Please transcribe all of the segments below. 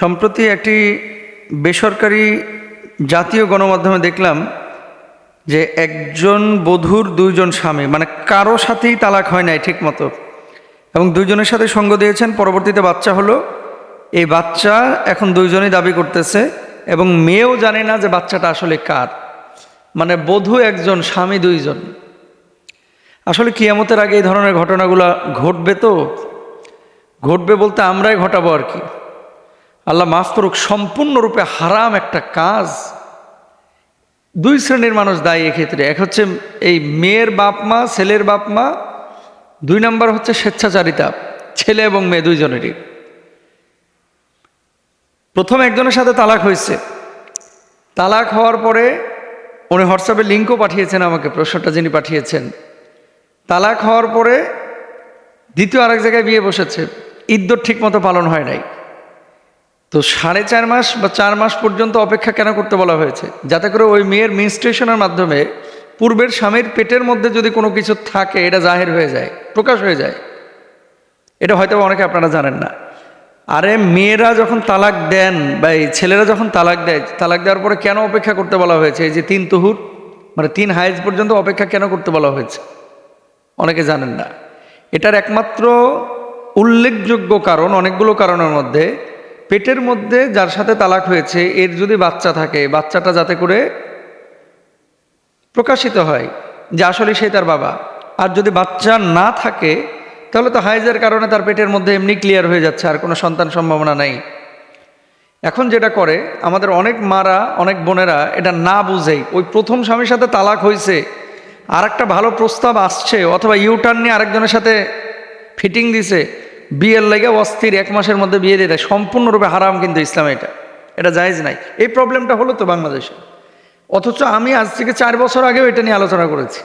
সম্প্রতি একটি বেসরকারি জাতীয় গণমাধ্যমে দেখলাম যে একজন বধূর দুইজন স্বামী মানে কারও সাথেই তালাক হয় নাই ঠিক মতো এবং দুইজনের সাথে সঙ্গ দিয়েছেন, পরবর্তীতে বাচ্চা হলো। এই বাচ্চা এখন দুইজনই দাবি করতেছে এবং মেয়েও জানে না যে বাচ্চাটা আসলে কার। মানে বধূ একজন, স্বামী দুইজন। আসলে কিয়ামতের আগে এই ধরনের ঘটনাগুলো ঘটবে তো? ঘটবে বলতে আমরাই ঘটাবো আর কি। আল্লাহ মাফ করুক, সম্পূর্ণরূপে হারাম একটা কাজ দুই শ্রেণির মানুষ দায়ী এক্ষেত্রে। এক হচ্ছে এই মেয়ের বাপ মা, ছেলের বাপ মা, দুই নাম্বার হচ্ছে স্বেচ্ছাচারিতা, ছেলে এবং মেয়ে দুইজনেরই। প্রথম একজনের সাথে তালাক হয়েছে। তালাক হওয়ার পরে উনি হোয়াটসঅ্যাপে লিঙ্কও পাঠিয়েছেন আমাকে, প্রশ্নটা যিনি পাঠিয়েছেন। তালাক হওয়ার পরে দ্বিতীয় আরেক জায়গায় বিয়ে বসেছে। ইদ্যত ঠিক মতো পালন হয় নাই। তো সাড়ে চার মাস বা চার মাস পর্যন্ত অপেক্ষা কেন করতে বলা হয়েছে? যাতে করে ওই মেয়ের মিনস্ট্রেশনের মাধ্যমে পূর্বের স্বামীর পেটের মধ্যে যদি কোনো কিছু থাকে, এটা জাহের হয়ে যায়, প্রকাশ হয়ে যায়। এটা হয়তো অনেকে আপনারা জানেন না। আরে মেয়েরা যখন তালাক দেন বা এই ছেলেরা যখন তালাক দেয়, তালাক দেওয়ার পরে কেন অপেক্ষা করতে বলা হয়েছে? এই যে তিন তুহুর মানে তিন হাইজ পর্যন্ত অপেক্ষা কেন করতে বলা হয়েছে? অনেকে জানেন না। এটার একমাত্র উল্লেখযোগ্য কারণ অনেকগুলো কারণের মধ্যে পেটের মধ্যে যার সাথে তালাক হয়েছে, এর যদি বাচ্চা থাকে, বাচ্চাটা যাতে করে প্রকাশিত হয় যে আসলে সে তার বাবা। আর যদি বাচ্চা না থাকে, তাহলে তো হাইজের কারণে তার পেটের মধ্যে এমনি ক্লিয়ার হয়ে যাচ্ছে, আর কোনো সন্তান সম্ভাবনা নাই। এখন যেটা করে, আমাদের অনেক মারা, অনেক বোনেরা এটা না বুঝেই ওই প্রথম স্বামীর সাথে তালাক হয়েছে আর একটা ভালো প্রস্তাব আসছে, অথবা ইউটার্ন নিয়ে আরেকজনের সাথে ফিটিং দিছে বিয়ের লেগে অস্থির এক মাসের মধ্যে বিয়ে দিয়ে দেয়। সম্পূর্ণরূপে হারাম কিন্তু ইসলাম এটা। এটা জায়েজ নাই। এই প্রবলেমটা হলো তো বাংলাদেশে। অথচ আমি আজ থেকে চার বছর আগেও এটা নিয়ে আলোচনা করেছি।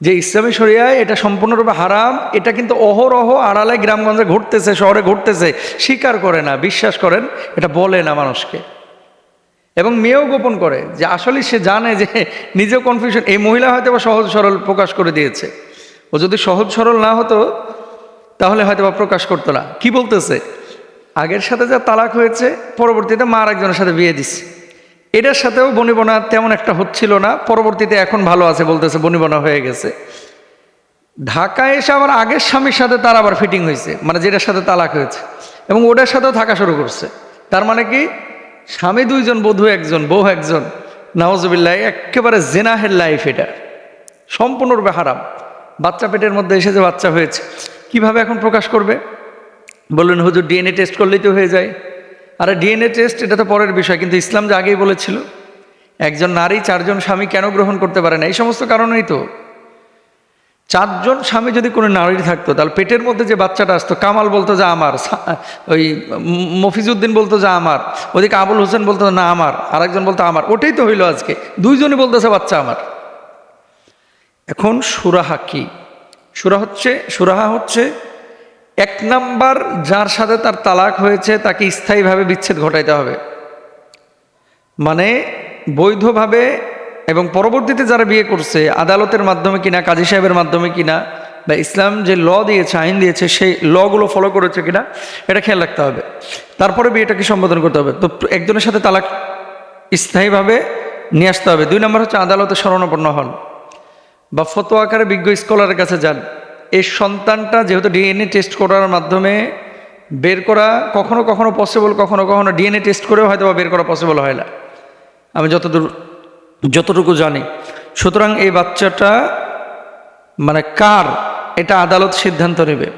যে ইসলামী শরিয়ায় এটা সম্পূর্ণরূপে হারাম, এটা কিন্তু অহরহ আড়ালে গ্রামগঞ্জে ঘটতেছে, শহরে ঘটতেছে। স্বীকার করে না, বিশ্বাস করেন, এটা বলে না মানুষকে। এবং মেয়েও গোপন করে যে আসলে সে জানে যে নিজেও কনফিউশন এই মহিলা হয়তো সহজ সরল প্রকাশ করে দিয়েছে। ও যদি সহজ সরল না হতো তাহলে হয়তো বা প্রকাশ করতো না। কি বলতেছে? আগের সাথে যা তালাক হয়েছে, পরবর্তীতে মার একজনের সাথে বিয়ে দিচ্ছে এটার সাথেও বনিবনা তেমন একটা হচ্ছিল না, পরবর্তীতে এখন ভালো আছে বলতেছে বনিবনা হয়ে গেছে। ঢাকায় এসে আবার আগের স্বামীর সাথে তার আবার ফিটিং হয়েছে মানে যেটার সাথে তালাক হয়েছে, এবং ওটার সাথেও থাকা শুরু করছে। তার মানে কি? স্বামী দুইজন, বধূ একজন, বউ একজন নওয়াজবিল্লাহ একেবারে জেনাহের লাইফ এটা। সম্পূর্ণরূপে হারাম। বাচ্চা পেটের মধ্যে এসে যে বাচ্চা হয়েছে কীভাবে এখন প্রকাশ করবে? বললেন, হুজুর ডিএনএ টেস্ট করলেই তো হয়ে যায়। আরে ডিএনএ টেস্ট এটা তো পরের বিষয়, কিন্তু ইসলাম যে আগেই বলেছিল, একজন নারী চারজন স্বামী কেন গ্রহণ করতে পারে না? এই সমস্ত কারণেই তো। চারজন স্বামী যদি কোনো নারী থাকতো, তাহলে পেটের মধ্যে যে বাচ্চাটা আসতো, কামাল বলতো যে আমার ওই মফিজুদ্দিন বলতো যে আমার, ওদিকে আবুল হোসেন বলতো না আমার, আরেকজন বলতো আমার, ওটাই তো হইল আজকে। দুইজনই বলতেছে বাচ্চা আমার। এখন সুরাহা কি? সুরা হচ্ছে, সুরাহা হচ্ছে, এক নাম্বার যার সাথে তার তালাক হয়েছে তাকে স্থায়ীভাবে বিচ্ছেদ ঘটাইতে হবে। মানে বৈধভাবে এবং পরবর্তীতে যারা বিয়ে করছে, আদালতের মাধ্যমে কিনা, কাজী সাহেবের মাধ্যমে কিনা, বা ইসলাম যে ল দিয়েছে, আইন দিয়েছে, সেই লগুলো ফলো করেছে কিনা, এটা খেয়াল রাখতে হবে। তারপরে বিয়েটাকে সম্বোধন করতে হবে। তো একজনের সাথে তালাক স্থায়ীভাবে নিয়ে আসতে হবে। দুই নম্বর হচ্ছে আদালতে শরণাপন্ন হন। বা ফতো আকারে বিজ্ঞ স্কলারের কাছে যান, এই সন্তানটা যেহেতু ডিএনএ টেস্ট করার মাধ্যমে বের করা কখনো কখনো পসিবল কখনো কখনো ডিএনএ টেস্ট করেও হয়তো বা বের করা পসিবল হয় না। আমি যতদূর, যতটুকু জানি, সুতরাং এই বাচ্চাটা মানে কার এটা আদালত সিদ্ধান্ত নেবে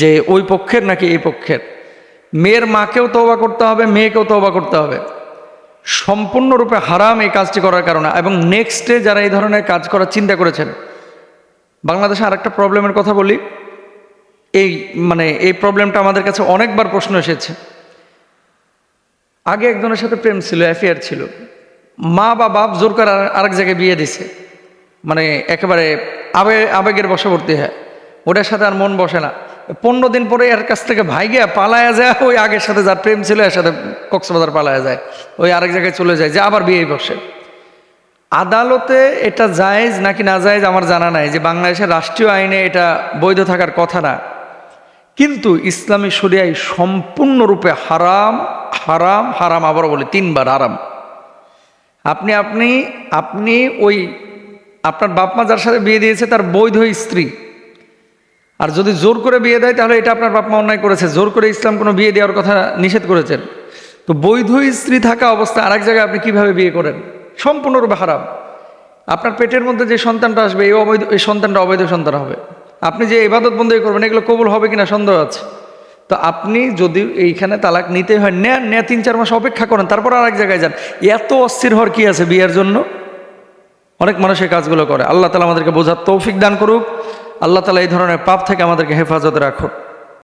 যে ওই পক্ষের নাকি এই পক্ষের। মেয়ের মাকেও তওবা করতে হবে, মেয়েকেও তওবা করতে হবে। সম্পূর্ণরূপে হারাম এই কাজটি করার কারণে। এবং নেক্সটে যারা এই ধরনের কাজ করার চিন্তা করেছেন, বাংলাদেশে আরেকটা প্রবলেমের কথা বলি। এই মানে এই প্রবলেমটা আমাদের কাছে অনেকবার প্রশ্ন এসেছে। আগে একজনের সাথে প্রেম ছিল অ্যাফেয়ার ছিল। মা বা বাপ জোর করে আর- আরেক জায়গায় বিয়ে দিছে। মানে একেবারে আবে আবেগের বশবর্তী হয়। ওটার সাথে আর মন বসে না। পনেরো দিন পরে এর কাছ থেকে ভাইগিয়া পালায়া যায়, ওই আগের সাথে যার প্রেম ছিল এর সাথে কক্সবাজার পালায়া যায়, ওই আরেক জায়গায় চলে যায়, যে আবার বিয়ে বসে। আদালতে এটা জায়েজ নাকি না জায়েজ আমার জানা নাই, যে বাংলাদেশের রাষ্ট্রীয় আইনে এটা বৈধ থাকার কথা না। কিন্তু ইসলামী শরিয়ায় সম্পূর্ণরূপে হারাম হারাম হারাম আবারও বলি, তিনবার হারাম। আপনি আপনি আপনি ওই আপনার বাপ মা যার সাথে বিয়ে দিয়েছে তার বৈধ স্ত্রী। আর যদি জোর করে বিয়ে দেয়, তাহলে এটা আপনার বাপ মা অন্যায় করেছে। জোর করে ইসলাম কোনো বিয়ে দেওয়ার কথা নিষেধ করেছেন। তো বৈধ স্ত্রী থাকা অবস্থায় আরেক জায়গায় আপনি কীভাবে বিয়ে করেন? সম্পূর্ণরূপে হারাম। আপনার পেটের মধ্যে যে সন্তানটা আসবে, এই অবৈধ এই সন্তানটা অবৈধ সন্তান হবে। আপনি যে ইবাদত বন্ধই করবেন, এগুলো কবুল হবে কিনা সন্দেহ আছে। তো আপনি যদি এইখানে তালাক নিতে হয় নেন নেয়া তিন চার মাস অপেক্ষা করেন, তারপর আরেক জায়গায় যান। এত অস্থির হওয়ার কি আছে বিয়ের জন্য? অনেক মানুষ এই কাজগুলো করে। আল্লাহ তালা আমাদেরকে বোঝার তৌফিক দান করুক। আল্লাহ তালা এই ধরনের পাপ থেকে আমাদেরকে হেফাজত রাখুন